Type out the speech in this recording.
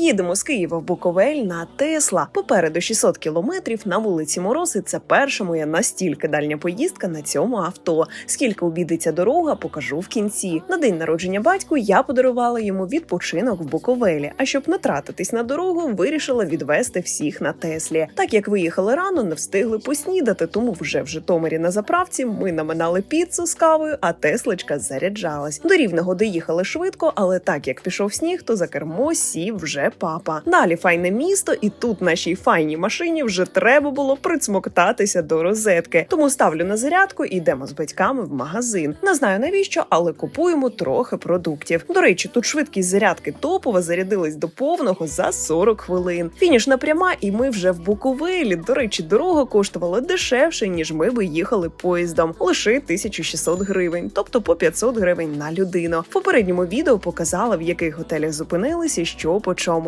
Їдемо з Києва в Буковель на Тесла. Попереду 600 кілометрів на вулиці Морози. Це перша моя настільки дальня поїздка на цьому авто. Скільки обідеться дорога, покажу в кінці. На день народження батьку я подарувала йому відпочинок в Буковелі. А щоб не тратитись на дорогу, вирішила відвести всіх на Теслі. Так як виїхали рано, не встигли поснідати, тому вже в Житомирі на заправці ми наминали піцу з кавою, а Тесличка заряджалась. До рівного доїхали швидко, але так як пішов сніг, то за кермо сів папа. Далі файне місто, і тут нашій файній машині вже треба було прицмоктатися до розетки. Тому ставлю на зарядку і йдемо з батьками в магазин. Не знаю навіщо, але купуємо трохи продуктів. До речі, тут швидкість зарядки топова зарядилась до повного за 40 хвилин. Фінішна пряма, і ми вже в Буковелі. До речі, дорога коштувала дешевше, ніж ми би їхали поїздом, лише 1600 гривень, тобто по 500 гривень на людину. В попередньому відео показала, в яких готелях зупинилися, що по чому.